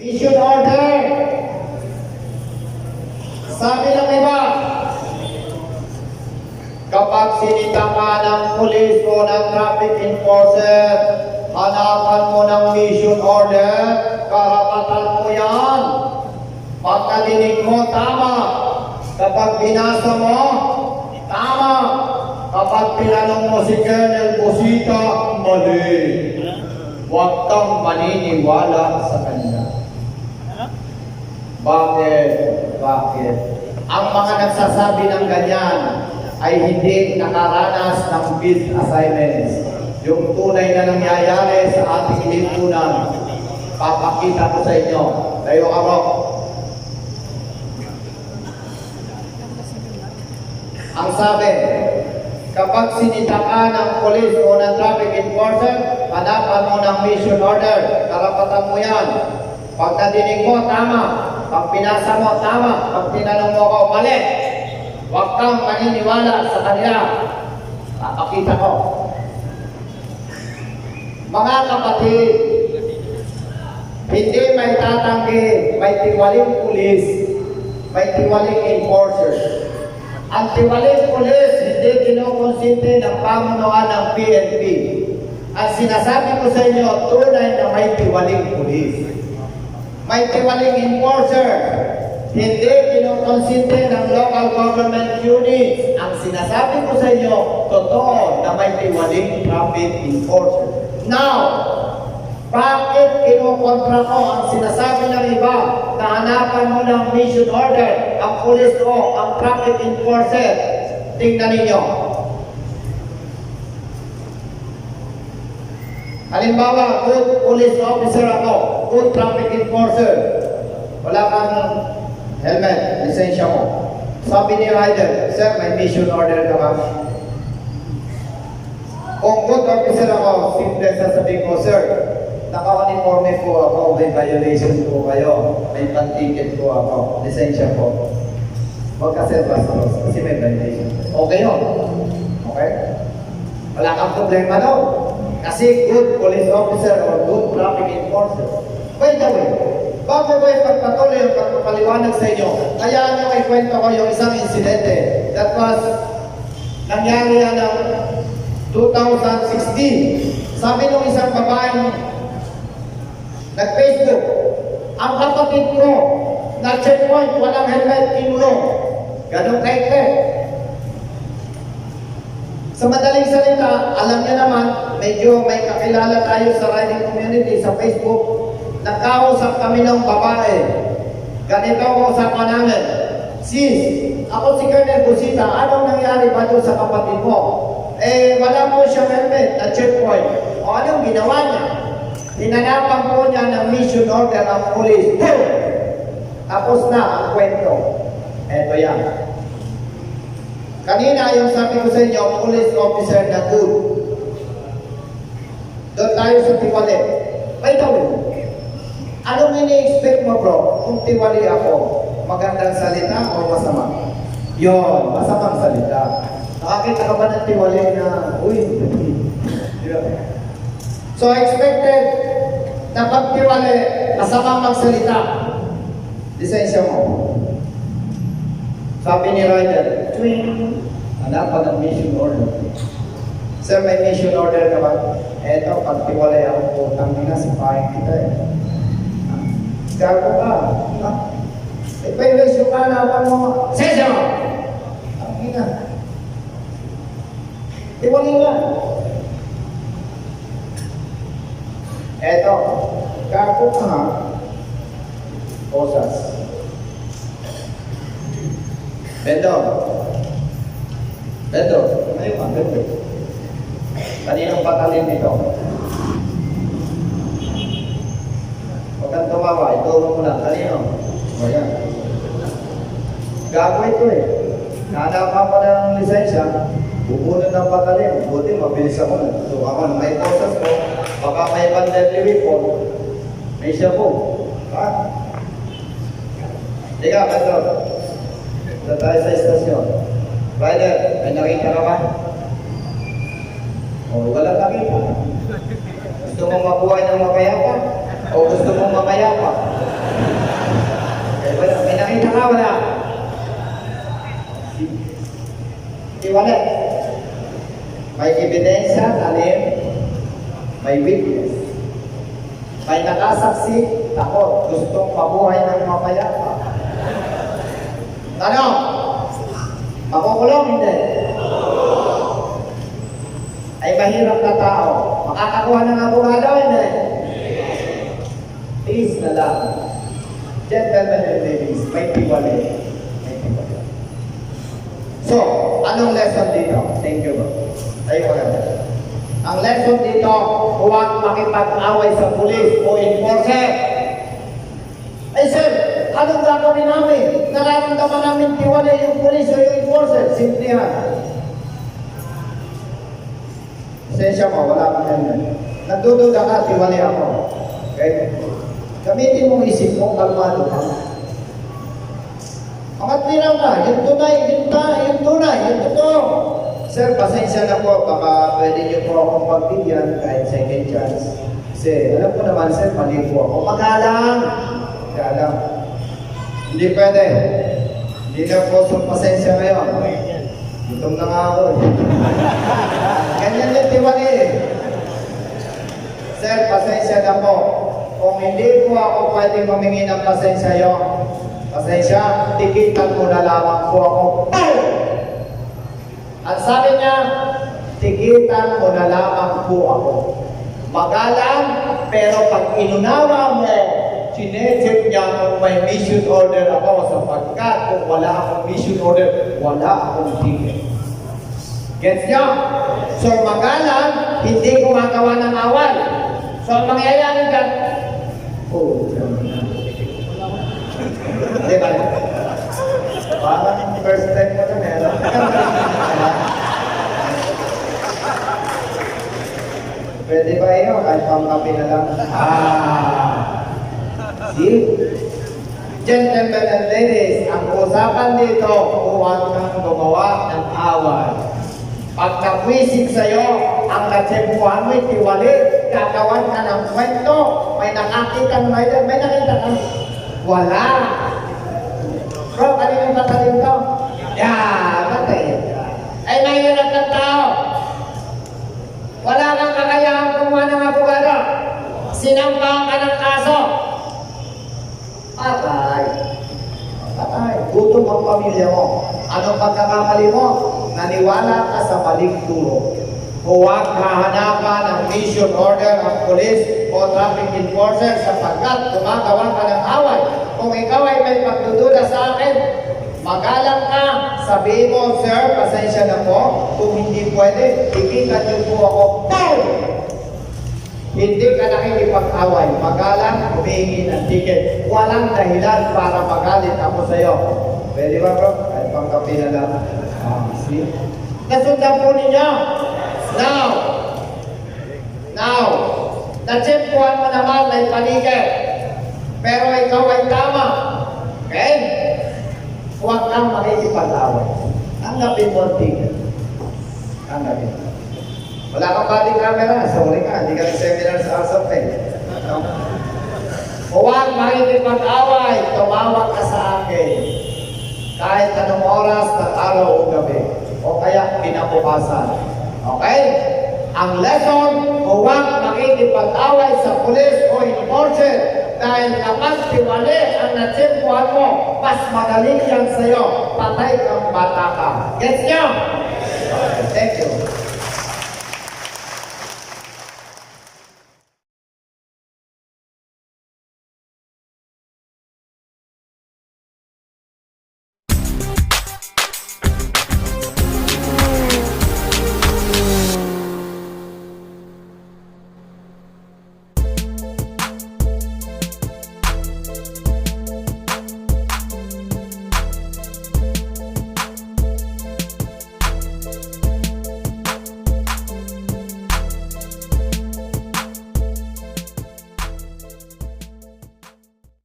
Mission order. Sabi ng iba, kapag sinita ka ng pulis o ng traffic enforcer, hanapan mo ng mission order, karapatan mo yan. Pagkadinig mo, tama. Kapag binasa mo, tama. Kapag pinanong mo si Colonel Busita, mali. Huwag kang maniniwala sa kanya. Bakit? Bakit? Ang mga nagsasabi ng ganyan ay hindi nakaranas ng field assignments. Yung tunay na nangyayari sa ating lipunan, papakita ko sa inyo. Tayo ako. Ang sabi, kapag sinita ka ng polis o ng traffic enforcer, hanapan mo ng mission order. Karapatan mo yan. Pag nadinig mo, tama. Pag pinasa mo, tama. Pag tinanong mo ako, mali. Huwag kang maniniwala sa kanila. Papakita ko. Mga kapatid, hindi may tatanggi, may tiwaling pulis, may tiwaling enforcer. Ang tiwaling pulis, hindi kinukonsinte ng pamunuan ng PNP. Ang sinasabi ko sa inyo, tunay na may tiwaling pulis. May tiwaling enforcer, hindi kinukonsinte ng local government units. Ang sinasabi ko sa inyo, totoo na may tiwaling traffic enforcer. Now, bakit kinukontra ko ang sinasabi ng iba na hanapan mo ng mission order, ang pulis o ang traffic enforcer? Tingnan ninyo. Halimbawa, good police officer ako, good traffic enforcer. Wala kang helmet, lisensya mo. Sabi ni rider, Sir, may mission order ka ba? Kung good officer ako, simple sasabihin ko, Sir, naka-uniforme po ako, may violation po kayo, may pan-ticket po ako, lisensya po. Huwag ka sir basta kasi may violation. Okay yun. Okay? Wala kang problema daw. Kasi good police officer or good traffic enforcer. By the way, bago ko ipagpatuloy ang pagpapaliwanag sa inyo, kaya nyo may kwento ko yung isang insidente that was nangyari yan ng 2016. Sabi nung isang babaeng nag-Facebook, ang kapatid ko na checkpoint, walang helmet, kinulong. Ganon kaite. Sa madaling salita, alam niya naman, medyo may kakilala tayo sa riding community sa Facebook. Nagkausap kami ng babae. Ganito ang usapan namin. Sis, ako si Colonel Busita, anong nangyari ba doon sa kapatid mo? Eh, wala po siya helmet na checkpoint. O anong ginawa niya? Hinanapan po niya ng mission order ang police. Tapos na ang kwento. Eto yan. Kanina yung sabi ko sa inyo, police officer na good. Doon tayo sa tiwali. By the way, anong ini-expect mo bro kung tiwali ako? Magandang salita o masama? Yon, masamang salita. Nakakita ka ba ng tiwali na, uy? So expected na pagtiwali, masamang magsalita. Lisensya mo. Sabi ni Ryder, twing, hanapan ng mission order. Sir, may mission order ka ba? Eto, pagtiwalay ako po, tangina, sipahin kita eh. Ah, Gago ka. Ha? Violation ka, mo. Lisensya mo! Tangina. Tiwalay nga. Eto, gago ka ha. Osas. Beto. Beto. Ngayon ka, Beto. Kaninong patalin nito? Huwag kang tumawa. Ituro mo lang. Kanino? O yan. Gago ito eh. Nanapan pa na ng lisensya. Bubunod ng patalin. Buti, mabilis ako na. So ako, may posas ko. Baka may pandemly weapon. May siya po. Ha? Tiga, Beto. Doon tayo sa istasyon. Rider, may nakita ka ba? O, wala nakita. Gusto mong mabuhay ng mapayapa? O gusto mong mapayapa? Eh, wala. May nakita ka, wala. Di wala. May ebidensya, talim. May witness. May nakasaksi, takot, gustong mabuhay ng mapayapa. Tanong, makukulong hindi? Mahirap na tao. Makakakuha ng abogado hindi? Please na lang. Gentlemen and ladies, may tiwali. So, anong lesson dito? Thank you, bro. Tayo ko lang. Ang lesson dito, huwag makipag-away sa pulis o enforcer. Eh sir, anong gagawin namin? Nararamdaman namin tiwala yung pulis o yung enforcer. Simple yan. Pasensya mo, wala kang yan. Nagdududa ka, tiwala ako. Okay? Gamitin mo isip mo, kalmado ka. Pangatli lang ka, yung tunay, yung, ta, yung tunay, yung totoo. Sir, pasensya na po, baka pwede niyo po akong pagbigyan kahit second chance. Kasi alam ko naman, sir, mali po ako. Magalang! Magalang. Hindi pwede. Hindi na po sa pasensya ngayon. Gutom na nga ako. eh. Ganyan yung tiwali eh. Sir, pasensya na po. Kung hindi po ako pwede humingi ng pasensya yun, pasensya, tikitan mo na lamang po ako. At sabi niya, tikitan mo na lamang po ako. Magalang, pero pag inunawa mo, chinecheck niya kung may mission order ako sapagkat kung wala akong mission order, wala akong ticket. Gets niyo? So magalang, hindi gumagawa ng awal. So ang mangyayari ka, oh, Di ba? Parang first time mo na meron. Pwede ba iyo? Kahit pang kape na lang. Ah! See? Gentlemen and ladies, ang usapan dito, huwag kang gumawa ng awal. Pag nakwisig sa'yo, ang natsempuhan mo, tiwali, gagawan ka ng kwento, may nakakita rider, may nakita ka. Wala. Bro, kanino ba tayo to? Yeah, matay. Ay, mahirap ng tao. Wala kang kakayahan kumuha ng abogado. Sinampahan ka ng kaso. Patay. Patay. Gutom ang pamilya mo. Anong pagkakamali mo? Naniwala ka sa maling turo. Huwag hahanapan ng mission order ng police o traffic enforcer sapagkat gumagawa ka ng away. Kung ikaw ay may pagdududa sa akin, magalang ka, sabihin mo, Sir, pasensya na po. Kung hindi pwede, ikikan niyo po ako. Pow! Hindi ka nakikipag-away. Magalang, humingi ng ticket. Walang dahilan para magalit ako sa iyo. Pwede ba bro? Kahit pang kape na lang. Ah, see? Nasundan po ninyo. Now, now, natsempuhan mo naman may paligid. Pero ikaw ay tama. Okay? Huwag kang makikipag-away. Tanggapin mo ang ticket. Tanggapin mo. Wala kang body camera, sorry ka, hindi ka nag-seminar sa ASAP eh. Huwag makikipag-away, tumawag ka sa akin. Kahit anong oras ng araw o gabi. O kaya kinabukasan. Okay? Ang lesson, huwag makikipag-away sa pulis o enforcer dahil kapag tiwali ang natsimpuhan mo, mas magaling yan sa'yo. Patay kang bata ka. Gets nyo? Thank you.